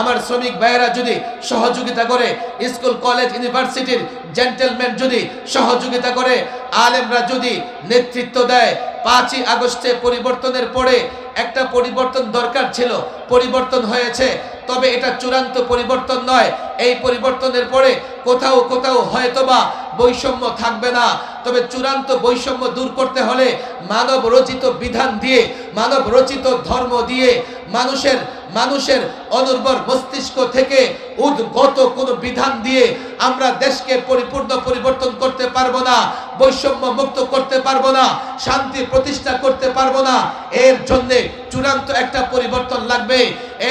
আমার শ্রমিক ভাইয়েরা যদি সহযোগিতা করে, স্কুল, কলেজ, ইউনিভার্সিটির জেন্টেলম্যান যদি সহযোগিতা করে, আলেমরা যদি নেতৃত্ব দেয়, পাঁচই আগস্টে পরিবর্তনের পরে একটা পরিবর্তন দরকার ছিল, পরিবর্তন হয়েছে, তবে এটা চূড়ান্ত পরিবর্তন নয়। এই পরিবর্তনের পরে কোথাও কোথাও হয়তোবা বৈষম্য থাকবে না। তবে চূড়ান্ত বৈষম্য দূর করতে হলে মানব রচিত বিধান দিয়ে, মানব রচিত ধর্ম দিয়ে মানুষের মানুষের অনুর্বর মস্তিষ্ক থেকে উদ্গত কোনো বিধান দিয়ে আমরা দেশকে পরিপূর্ণ পরিবর্তন করতে পারব না, বৈষম্য মুক্ত করতে পারব না, শান্তি প্রতিষ্ঠা করতে পারব না। এর জন্যে চূড়ান্ত একটা পরিবর্তন লাগবে।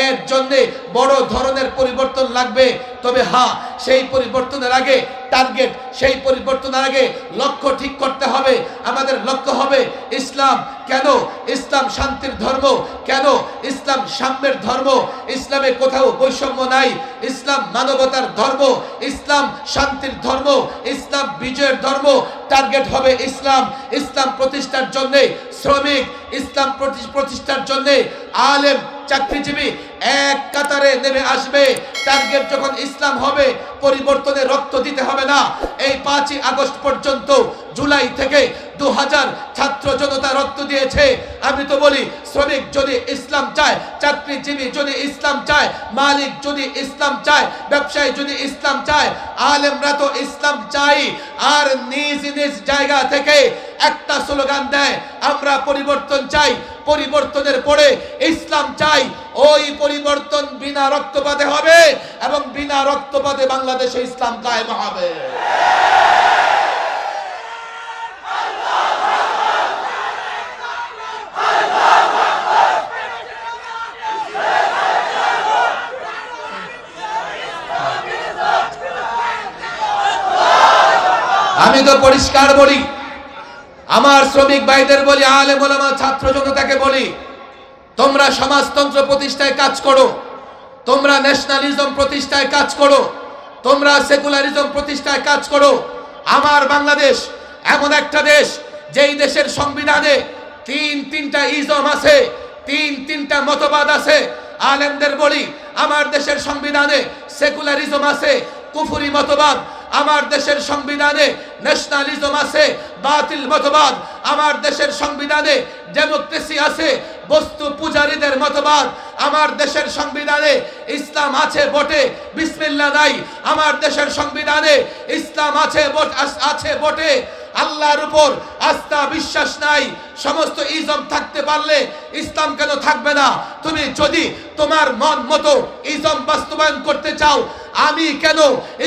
এর জন্যে বড় ধরনের পরিবর্তন লাগবে। তবে হ্যাঁ সেই পরিবর্তনের আগে টার্গেট সেই পরিবর্তনের আগে লক্ষ্য ঠিক করতে হবে। আমাদের লক্ষ্য হবে ইসলাম। কেন? ইসলাম শান্তির ধর্ম। কেন? ইসলাম সাম্যের ধর্ম। ইসলামে কোথাও বৈষম্য নাই। ইসলাম মানবতার ধর্ম। ইসলাম শান্তির ধর্ম। ইসলাম বিজয়ের ধর্ম। টার্গেট হবে ইসলাম। ইসলাম প্রতিষ্ঠার জন্যে শ্রমিক ইসলাম প্রতি- প্রতিষ্ঠার জন্য আলেম, চাকরিজীবী এক কাতারে নেমে আসবে। টার্গেট যখন ইসলাম হবে পরিবর্তনে রক্ত দিতে হবে না। এই পাঁচই আগস্ট পর্যন্ত জুলাই থেকে দু হাজার ছাত্র জনতা রক্ত দিয়েছে। আমি তো বলি, শ্রমিক যদি ইসলাম চায়, চাকরিজীবী যদি ইসলাম চায়, মালিক যদি ইসলাম চায়, ব্যবসায়ী যদি ইসলাম চায়, আলেমরা তো ইসলাম চাই। আর নিজ নিজ জায়গা থেকে একটা স্লোগান দেয়, আমরা পরিবর্তন চাই। পরিবর্তনের পরে ইসলাম চাই। ওই পরিবর্তন বিনা রক্তপাতে হবে এবং বিনা রক্তপাতে বাংলাদেশে ইসলাম কায়েম হবে। আমি তো পরিষ্কার বলি, আমার শ্রমিক ভাইদের বলি, আলেম ওলামা ছাত্র জনতাকে বলি তোমরা সমাজতন্ত্র প্রতিষ্ঠায় কাজ করো। তোমরা ন্যাশনালিজম প্রতিষ্ঠায় কাজ করো। তোমরা সেকুলারিজম প্রতিষ্ঠায় কাজ করো। আমার বাংলাদেশ এমন একটা দেশ, যেই দেশের সংবিধানে তিন, তিনটা ইজম আছে, তিন, তিনটা মতবাদ আছে। আলেমদের বলি, আমার দেশের সংবিধানে সেকুলারিজম আছে, কুফুরি মতবাদ আমার দেশের সংবিধানে ন্যাশনালিজম আছে, বাতিল মতবাদ। আমার দেশের সংবিধানে ডেমোক্রেসি আছে, বস্তু পূজারীদের মতবাদ। আমার দেশের সংবিধানে ইসলাম আছে বটে বিসমিল্লা নাই। আমার দেশের সংবিধানে ইসলাম আছে আছে বটে। আল্লাহর উপর আস্থা বিশ্বাস নাই। সমস্ত ইজম থাকতে পারলে ইসলাম কেন থাকবে না? তুমি যদি তোমার মন মতো ইজম বাস্তবায়ন করতে চাও আমি কেন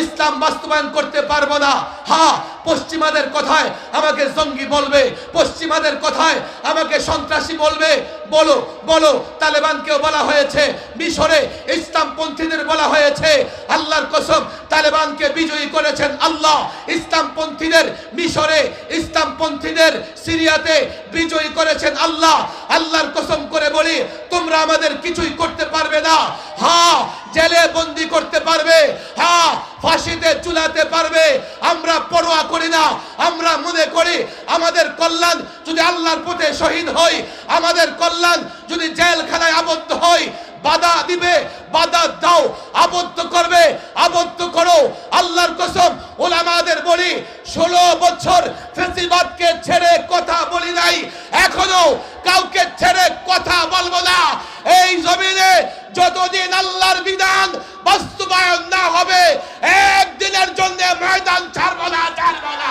ইসলাম বাস্তবায়ন করতে পারব না? হ্যাঁ পশ্চিমাদের কথায় আমাকে জঙ্গি বলবে, পশ্চিমাদের কথায় আমাকে সন্ত্রাসী বলবে। বলো বলো, তালেবানকেও বলা হয়েছে, মিশরে ইসলামপন্থীদের বলা হয়েছে, আল্লাহর কসম, তালেবানকে বিজয়ী করেছেন আল্লাহ। ইসলামপন্থীদের, মিশরে ইসলামপন্থীদের, সিরিয়াতে বিজয়ী করেছেন আল্লাহ। আল্লাহর কসম করে বলি, তোমরা আমাদের কিছুই করতে পারবে না। হ্যাঁ জেলে বন্দি করতে পারবে হ্যাঁ ফাঁসিতে চুলাতে পারবে। আমরা পরোয়া করি না, আমরা মনে করি আমাদের কল্যাণ যদি আল্লাহর পথে শহীদ হই, আমাদের কল্যাণ যদি জেলখানায় আবদ্ধ হই, বাধা দিবে, বাধা দাও, আবদ্ধ করবে, আবদ্ধ করো। আল্লাহর কসম, ওলামাদের বলি ষোলো বছর ফেসিবাদকে ছেড়ে কথা বলি নাই। এখনও কাউকে ছেড়ে কথা বলব না। এই জমিনে যতদিন আল্লাহর বিধান বাস্তবায়ন না হবে, একদিনের জন্য ময়দান ছাড়বো না ছাড়বো না।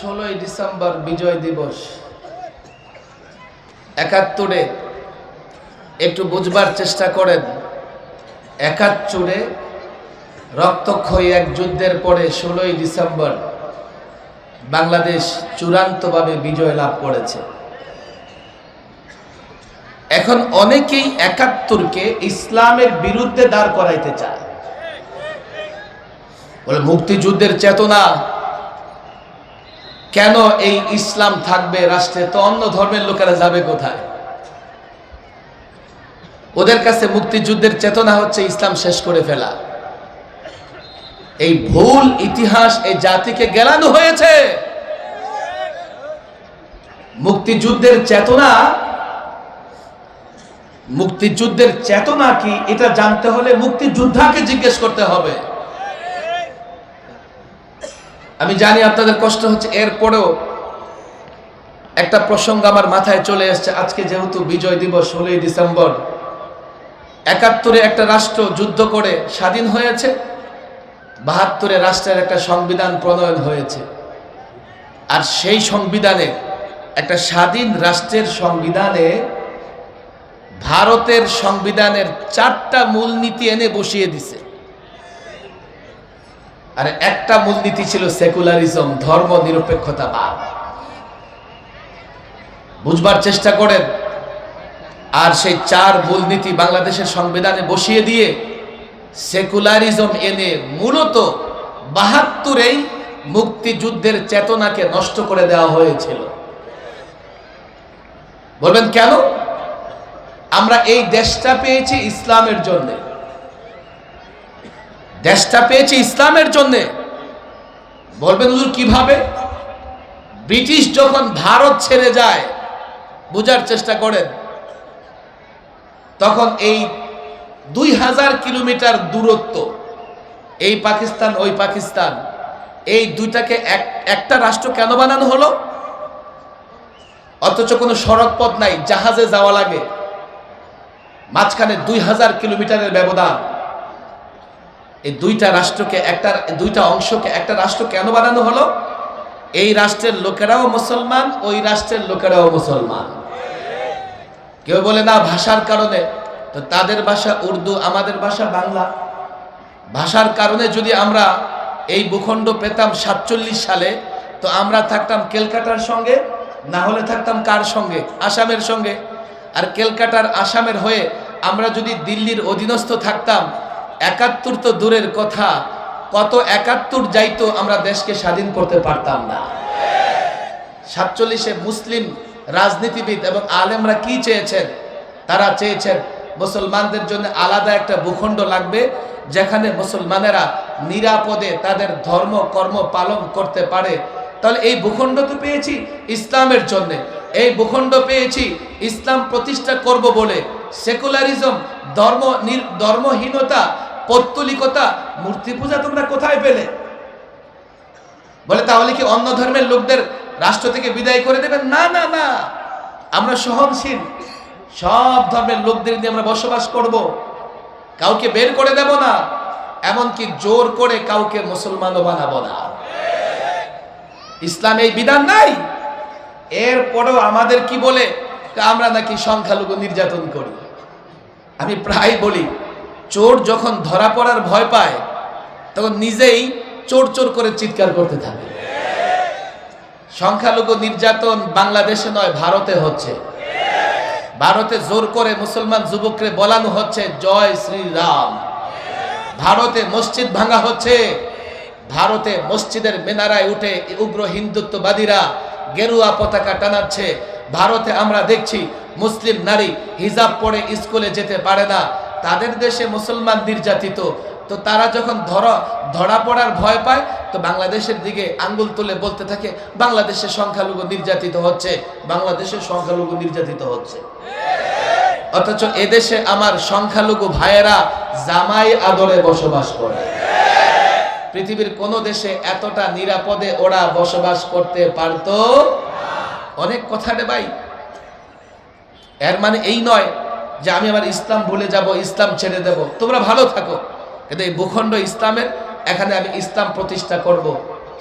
ষোলোই ডিসেম্বর বিজয় দিবস। একাত্তরে একটু বুঝবার চেষ্টা করেন। একাত্তরে রক্তক্ষয়ী এক যুদ্ধের পরে ষোলোই ডিসেম্বর বাংলাদেশ চূড়ান্তভাবে বিজয় লাভ করেছে। এখন অনেকেই একাত্তরকে ইসলামের বিরুদ্ধে দাঁড় করাইতে চায়। বলে মুক্তিযুদ্ধের চেতনা কেন এই ইসলাম থাকবে রাষ্ট্রে? তো অন্য ধর্মের লোকেরা যাবে কোথায়? ওদের কাছে মুক্তিযুদ্ধের চেতনা হচ্ছে ইসলাম শেষ করে ফেলা। এই ভুল ইতিহাস এই জাতিকে গেলানো হয়েছে। মুক্তিযুদ্ধের চেতনা মুক্তিযুদ্ধের চেতনা কি? এটা জানতে হলে মুক্তিযোদ্ধাকে জিজ্ঞেস করতে হবে। আমি জানি আপনাদের কষ্ট হচ্ছে, এরপরেও একটা প্রসঙ্গ আমার মাথায় চলে এসছে। আজকে যেহেতু বিজয় দিবস, ষোলোই ডিসেম্বর, একাত্তরে একটা রাষ্ট্র যুদ্ধ করে স্বাধীন হয়েছে, বাহাত্তরে রাষ্ট্রের একটা সংবিধান প্রণয়ন হয়েছে। আর সেই সংবিধানে, একটা স্বাধীন রাষ্ট্রের সংবিধানে, ভারতের সংবিধানের চারটা মূলনীতি এনে বসিয়ে দিছে। আর একটা মূলনীতি ছিল সেকুলারিজম, ধর্ম নিরপেক্ষতা নিরপেক্ষতাবাদ বুঝবার চেষ্টা করেন, আর সেই চার মূলনীতি বাংলাদেশের সংবিধানে বসিয়ে দিয়ে সেকুলারিজম এনে মূলত বাহাত্তরেই মুক্তিযুদ্ধের চেতনাকে নষ্ট করে দেওয়া হয়েছিল। বলবেন কেন? আমরা এই দেশটা পেয়েছি ইসলামের জন্য। দেশটা পেয়েছি ইসলামের জন্য। বলবেন, হুজুর, কীভাবে? ব্রিটিশ যখন ভারত ছেড়ে যায়, বুঝার চেষ্টা করেন, তখন এই দুই হাজার কিলোমিটার দূরত্ব, এই পাকিস্তান, ওই পাকিস্তান, এই দুইটাকে এক, একটা রাষ্ট্র কেন বানানো হলো? অথচ কোনো সড়ক পথ নাই, জাহাজে যাওয়া লাগে। মাঝখানে দুই হাজার কিলোমিটারের ব্যবধান। এই দুইটা রাষ্ট্রকে, একটা, দুইটা অংশকে একটা রাষ্ট্র কেন বানানো হলো? এই রাষ্ট্রের লোকেরাও মুসলমান, ওই রাষ্ট্রের লোকেরাও মুসলমান। কেউ বলে, না, ভাষার কারণে। তো তাদের ভাষা উর্দু, আমাদের ভাষা বাংলা। ভাষার কারণে যদি আমরা এই ভূখণ্ড পেতাম সাতচল্লিশ সালে, তো আমরা থাকতাম কেলকাটার সঙ্গে, না হলে থাকতাম কার সঙ্গে? আসামের সঙ্গে। আর কেলকাটার আসামের হয়ে আমরা যদি দিল্লির অধীনস্থ থাকতাম একাত্তর তো দূরের কথা, কত একাত্তর যাইতো আমরা দেশকে স্বাধীন করতে পারতাম না। সাতচল্লিশে মুসলিম রাজনীতিবিদ এবং আলেমরা কি চেয়েছেন? তারা চেয়েছেন মুসলমানদের জন্য আলাদা একটা ভূখণ্ড লাগবে, যেখানে মুসলমানেরা নিরাপদে তাদের ধর্ম, কর্ম পালন করতে পারে। তাহলে এই ভূখণ্ড তো পেয়েছি ইসলামের জন্য। এই ভূখণ্ড পেয়েছি ইসলাম প্রতিষ্ঠা করব বলে সেকুলারিজম, ধর্ম ধর্মহীনতা পৌত্তলিকতা, মূর্তি পূজা তোমরা কোথায় পেলে? বলে, তাহলে কি অন্য ধর্মের লোকদের রাষ্ট্র থেকে বিদায় করে দেবেন? না না না। আমরা সহনশীল। সব ধর্মের লোকদের নিয়ে আমরা বসবাস করব। কাউকে বের করে দেব না, এমনকি জোর করে কাউকে মুসলমানও বানাবো না। ইসলাম এই বিধান নাই। এরপরেও আমাদের কি বলে? আমরা নাকি সংখ্যালঘু নির্যাতন করি। আমি প্রায় বলি চোর যখন ধরা পড়ার ভয় পায়, তখন নিজেই চোর চোর করে চিৎকার করতে থাকে। সংখ্যালঘু নির্যাতন বাংলাদেশে নয়, ভারতে হচ্ছে। ভারতে জোর করে মুসলমান যুবকরে বলানো হচ্ছে, জয় শ্রীরাম। ভারতে মসজিদ ভাঙা হচ্ছে। ভারতে মসজিদের মেনারায় উঠে উগ্র হিন্দুত্ববাদীরা গেরুয়া পতাকা টানাচ্ছে। ভারতে আমরা দেখছি মুসলিম নারী হিজাব পরে স্কুলে যেতে পারে না তাদের দেশে মুসলমান নির্যাতিত। তো তারা যখন ধর, ধরা পড়ার ভয় পায়, তো বাংলাদেশের দিকে আঙ্গুল তুলে বলতে থাকে, বাংলাদেশে সংখ্যালঘু নির্যাতিত হচ্ছে, বাংলাদেশে সংখ্যালঘু নির্যাতিত হচ্ছে। অথচ এদেশে আমার সংখ্যালঘু ভাইয়েরা জামাই আদরে বসবাস করে। পৃথিবীর কোন দেশে এতটা নিরাপদে ওরা বসবাস করতে পারতো অনেক কথা রে ভাই। এর মানে এই নয় যে আমি আমার ইসলাম ভুলে যাব, ইসলাম ছেড়ে দেব। তোমরা ভালো থাকো। কিন্তু এই ভূখণ্ড ইসলামের, এখানে আমি ইসলাম প্রতিষ্ঠা করব।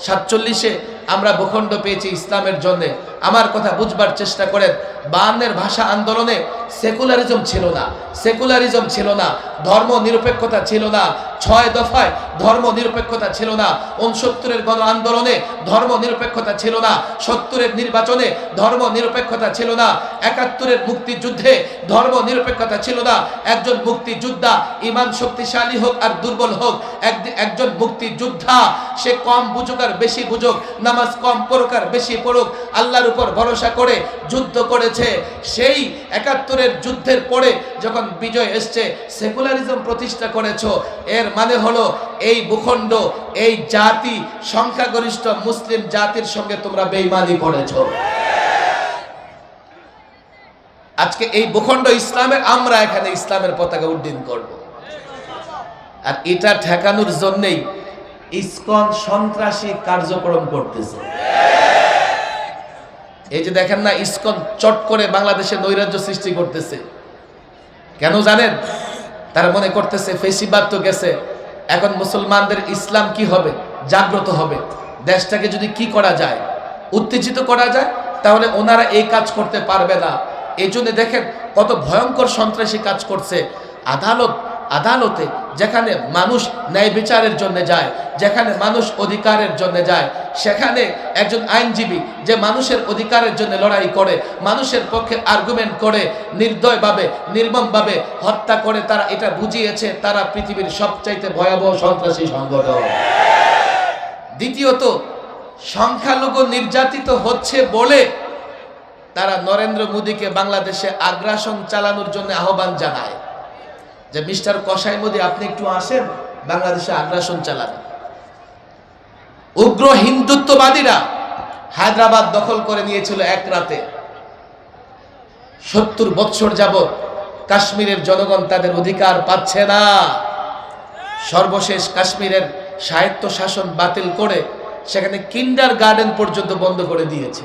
সাতচল্লিশে আমরা ভূখণ্ড পেয়েছি ইসলামের জন্য। আমার কথা বুঝবার চেষ্টা করেন, বায়ান্নের ভাষা আন্দোলনে সেকুলারিজম ছিল না, সেকুলারিজম ছিল না ধর্ম নিরপেক্ষতা ছিল না, ছয় দফায় ধর্ম নিরপেক্ষতা ছিল না উনসত্তরের গণ আন্দোলনে ধর্ম নিরপেক্ষতা ছিল না, সত্তরের নির্বাচনে ধর্ম নিরপেক্ষতা ছিল না, একাত্তরের মুক্তিযুদ্ধে ধর্ম নিরপেক্ষতা ছিল না, একজন মুক্তিযোদ্ধা ইমান শক্তিশালী হোক আর দুর্বল হোক এক- একজন মুক্তিযোদ্ধা, সে কম বুঝুক আর বেশি বুঝুক নামাজ কম পড়ুক আর বেশি পড়ুক, আল্লাহর উপর ভরসা করে যুদ্ধ করেছে। সেই একাত্তরের যুদ্ধের পরে যখন বিজয় এসছে, সেকুলারিজম প্রতিষ্ঠা করেছ। এর মানে হলো এই ভূখণ্ড, এই জাতি, সংখ্যাগরিষ্ঠ মুসলিম জাতির সঙ্গে তোমরা বেইমানি করেছ। আজকে এই ভূখণ্ড ইসলামের আমরা এখানে ইসলামের পতাকা উড্ডীন করব। আর এটা ঠেকানোর জন্যই ইসকন সন্ত্রাসী কার্যক্রম করতেছে। এই যে দেখেন না, ইসকন চট করে বাংলাদেশে নৈরাজ্য সৃষ্টি করতেছে। কেন জানেন? তারা মনে করতেছে, ফেসিবাদ তো গেছে। এখন মুসলমানদের ইসলাম কি হবে? জাগ্রত হবে। দেশটাকে যদি কি করা যায়? উত্তেজিত করা যায়? তাহলে ওনারা এই কাজ করতে পারবে না। এই জন্য দেখেন, কত ভয়ঙ্কর সন্ত্রাসী কাজ করছে। আদালত আদালতে, যেখানে মানুষ ন্যায় বিচারের জন্য যায়, যেখানে মানুষ অধিকারের জন্য যায়, সেখানে একজন আইনজীবী যে মানুষের অধিকারের জন্য লড়াই করে, মানুষের পক্ষে আর্গুমেন্ট করে, নির্দয়ভাবে, নির্মমভাবে হত্যা করে, তারা এটা বুঝিয়েছে, তারা পৃথিবীর সবচাইতে ভয়াবহ সন্ত্রাসী সংগঠন। দ্বিতীয়ত, সংখ্যালঘু নির্যাতিত হচ্ছে বলে তারা নরেন্দ্র মোদীকে বাংলাদেশে আগ্রাসন চালানোর জন্য আহ্বান জানায়। যে মিস্টার কসাই মোদী, আপনি একটু আসেন, বাংলাদেশে আগ্রাসন চালান। উগ্র হিন্দুত্ববাদীরা হায়দ্রাবাদ দখল করে নিয়েছিল এক রাতে। সত্তর বৎসর যাবৎ কাশ্মীরের জনগণ তাদের অধিকার পাচ্ছে না। সর্বশেষ কাশ্মীরের সাহিত্য শাসন বাতিল করে সেখানে কিন্ডার গার্ডেন পর্যন্ত বন্ধ করে দিয়েছে।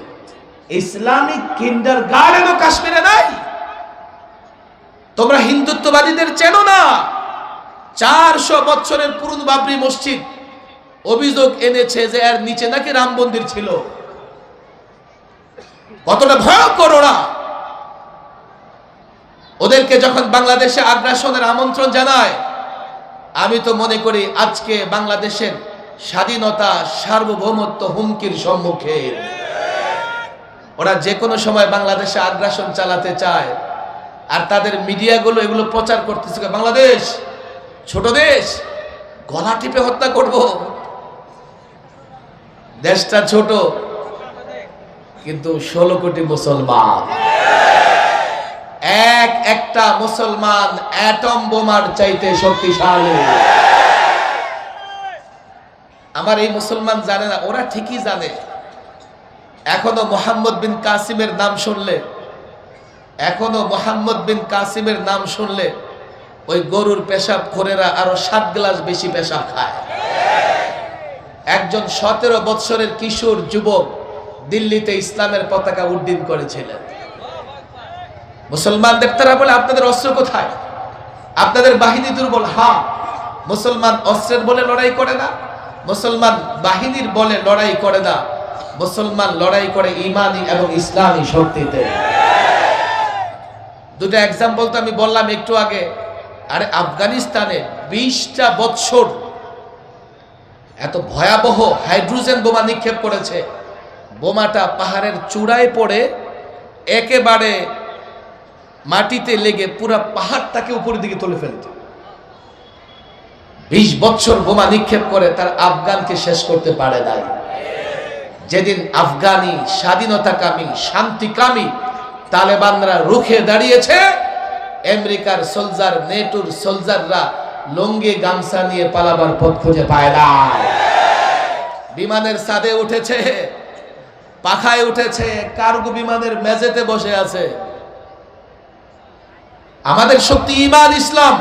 ইসলামিক কিন্ডার গার্ডেনও কাশ্মীরে নাই। তোমরা হিন্দুত্ববাদীদের চেনো না। চারশো বছরের পুরনো বাবরি মসজিদ অভিযোগ এনেছে যে এর নিচে নাকি রাম মন্দির ছিল। কতটা ভয়ঙ্কর ওরা। ওদেরকে যখন বাংলাদেশে আগ্রাসনের আমন্ত্রণ জানায়, আমি তো মনে করি আজকে বাংলাদেশের স্বাধীনতা সার্বভৌমত্ব হুমকির সম্মুখে ওরা যে কোনো সময় বাংলাদেশে আগ্রাসন চালাতে চায় আর তাদের মিডিয়াগুলো এগুলো প্রচার করতেছে বাংলাদেশ, ছোট দেশ, গলা টিপে হত্যা করব। দেশটা ছোট, কিন্তু ষোলো কোটি মুসলমান। এক একটা মুসলমান অ্যাটম বোমার চাইতে শক্তিশালী। আমার এই মুসলমান জানে না, ওরা ঠিকই জানে। এখনও মোহাম্মদ বিন কাসিমের নাম শুনলে এখনও মোহাম্মদ বিন কাসিমের নাম শুনলে ওই গরুর পেশাব খোরেরা আরও সাত গ্লাস বেশি পেশাব খায়। একজন সতেরো বৎসরের কিশোর যুবক দিল্লিতে ইসলামের পতাকা উড্ডীন করেছিলেন। মুসলমানদের তারা বলে, আপনাদের অস্ত্র কোথায়? আপনাদের বাহিনী দুর্বল। হা, মুসলমান অস্ত্রের বলে লড়াই করে না। মুসলমান বাহিনীর বলে লড়াই করে না। মুসলমান লড়াই করে ইমানি এবং ইসলামী শক্তিতে। দুটো এক্সাম্পল তো আমি বললাম একটু আগে। আরে আফগানিস্তানে বিশটা বৎসর এত ভয়াবহ হাইড্রোজেন বোমা নিক্ষেপ করেছে। বোমাটা পাহাড়ের চূড়ায় পড়ে একেবারে মাটিতে লেগে পুরা পাহাড়টাকে উপরের দিকে তুলে ফেলত। বিশ বছর বোমা নিক্ষেপ করে তার আফগানকে শেষ করতে পারে নাই। যেদিন আফগানি স্বাধীনতাকামী, শান্তিকামী তালেবানরা রুখে দাঁড়িয়েছে। আমেরিকার সোলজার, নেটুর সোলজাররা লঙ্গি, গামছা নিয়ে পালাবার পথ খুঁজে পায় না। বিমানের সাদে উঠেছে, পাখায় উঠেছে, কার্গো বিমানের মেঝেতে বসে আছে। আমাদের শক্তি ইমান, ইসলাম।